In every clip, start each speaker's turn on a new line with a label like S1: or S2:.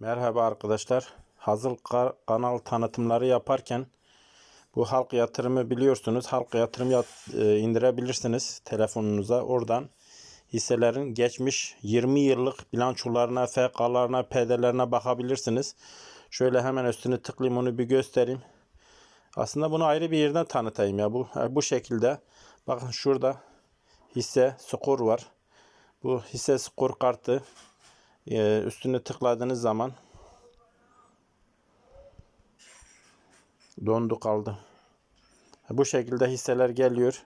S1: Merhaba arkadaşlar. Hazır ka- kanal tanıtımları yaparken bu halk yatırımı biliyorsunuz. Halk yatırım yat- e, indirebilirsiniz telefonunuza. Oradan hisselerin geçmiş 20 yıllık bilançolarına, FK'larına, PD'lerine bakabilirsiniz. Şöyle hemen üstüne tıklayayım onu bir göstereyim. Aslında bunu ayrı bir yerden tanıtayım ya. Bu bu şekilde. Bakın şurada hisse skor var. Bu hisse skor kartı ee, üstüne tıkladığınız zaman dondu kaldı. Bu şekilde hisseler geliyor.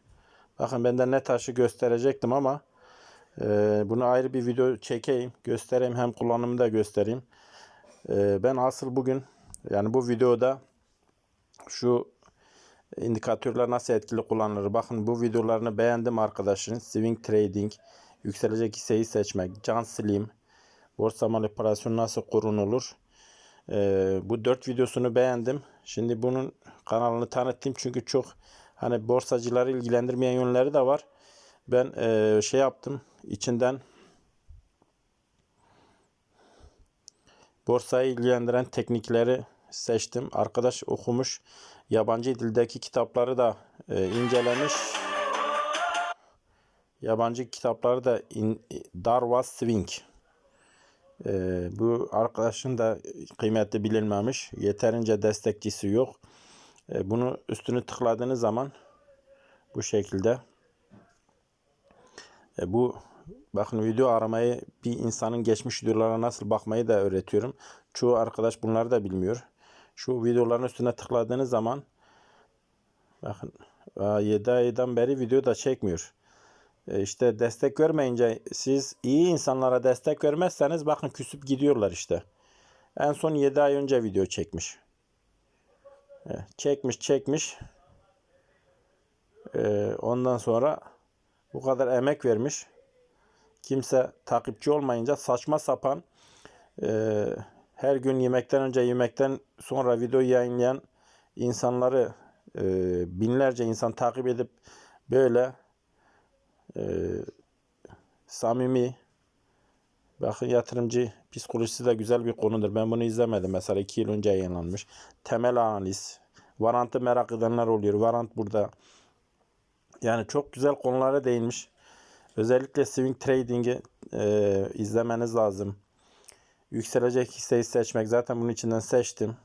S1: Bakın ben de ne taşı gösterecektim ama e, bunu ayrı bir video çekeyim, göstereyim hem kullanımı da göstereyim. E, ben asıl bugün yani bu videoda şu indikatörler nasıl etkili kullanılır. Bakın bu videolarını beğendim arkadaşın. Swing trading, yükselecek hisseyi seçmek, can slim, borsa manipülasyonu nasıl kurulur. Ee, bu dört videosunu beğendim. Şimdi bunun kanalını tanıttım çünkü çok hani borsacıları ilgilendirmeyen yönleri de var. Ben e, şey yaptım içinden borsayı ilgilendiren teknikleri seçtim. Arkadaş okumuş. Yabancı dildeki kitapları da e, incelemiş. Yabancı kitapları da in, Darwas Swing. Ee, bu arkadaşın da kıymeti bilinmemiş. Yeterince destekçisi yok. Ee, bunu üstünü tıkladığınız zaman bu şekilde e, bu bakın video aramayı bir insanın geçmiş videolara nasıl bakmayı da öğretiyorum. Çoğu arkadaş bunları da bilmiyor. Şu videoların üstüne tıkladığınız zaman bakın 7 aydan beri video da çekmiyor. E, işte destek vermeyince siz iyi insanlara destek vermezseniz bakın küsüp gidiyorlar işte. En son 7 ay önce video çekmiş. E, Çekmiş çekmiş. E, Ondan sonra bu kadar emek vermiş. Kimse takipçi olmayınca saçma sapan her gün yemekten önce yemekten sonra video yayınlayan insanları binlerce insan takip edip böyle e, samimi bakın yatırımcı psikolojisi de güzel bir konudur. Ben bunu izlemedim. Mesela 2 yıl önce yayınlanmış. Temel analiz. Varantı merak edenler oluyor. Varant burada. Yani çok güzel konulara değinmiş. Özellikle swing trading'i e, izlemeniz lazım. Yükselecek hisseyi seçmek. Zaten bunun içinden seçtim.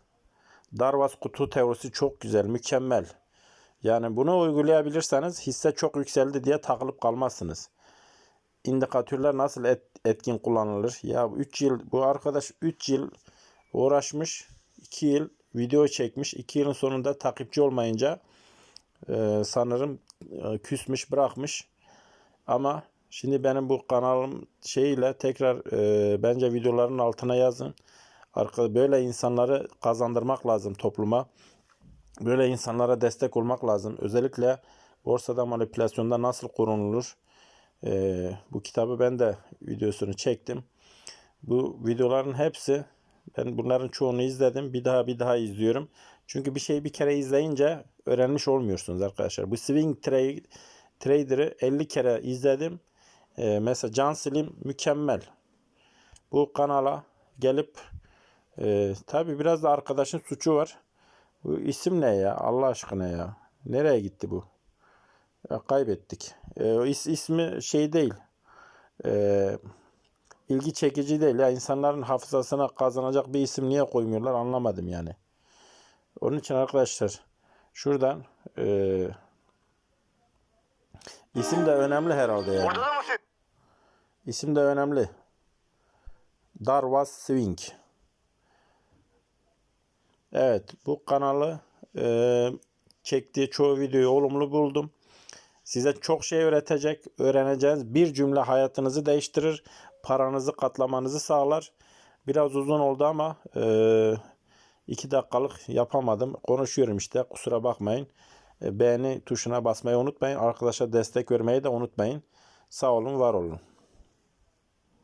S1: Darvas kutu teorisi çok güzel. Mükemmel. Yani bunu uygulayabilirseniz hisse çok yükseldi diye takılıp kalmazsınız. İndikatörler nasıl et, etkin kullanılır? Ya 3 yıl bu arkadaş 3 yıl uğraşmış. 2 yıl video çekmiş. 2 yılın sonunda takipçi olmayınca e, sanırım e, küsmüş bırakmış. Ama şimdi benim bu kanalım şeyiyle tekrar e, bence videoların altına yazın. Arka, böyle insanları kazandırmak lazım topluma. Böyle insanlara destek olmak lazım. Özellikle borsada manipülasyonda nasıl korunulur? Ee, bu kitabı ben de videosunu çektim. Bu videoların hepsi ben bunların çoğunu izledim. Bir daha bir daha izliyorum. Çünkü bir şeyi bir kere izleyince öğrenmiş olmuyorsunuz arkadaşlar. Bu swing trade, trader'ı 50 kere izledim. Ee, mesela Can Slim mükemmel. Bu kanala gelip e, tabi biraz da arkadaşın suçu var. Bu isim ne ya? Allah aşkına ya. Nereye gitti bu? Ya, kaybettik. E, o is, ismi şey değil. E, ilgi çekici değil. Ya insanların hafızasına kazanacak bir isim niye koymuyorlar anlamadım yani. Onun için arkadaşlar şuradan e, isim de önemli herhalde yani. İsim de önemli. Darwas Swing. Evet bu kanalı e, çektiği çoğu videoyu olumlu buldum. Size çok şey öğretecek, öğreneceğiz. Bir cümle hayatınızı değiştirir, paranızı katlamanızı sağlar. Biraz uzun oldu ama e, iki dakikalık yapamadım. Konuşuyorum işte kusura bakmayın. E, beğeni tuşuna basmayı unutmayın. Arkadaşa destek vermeyi de unutmayın. Sağ olun, var olun.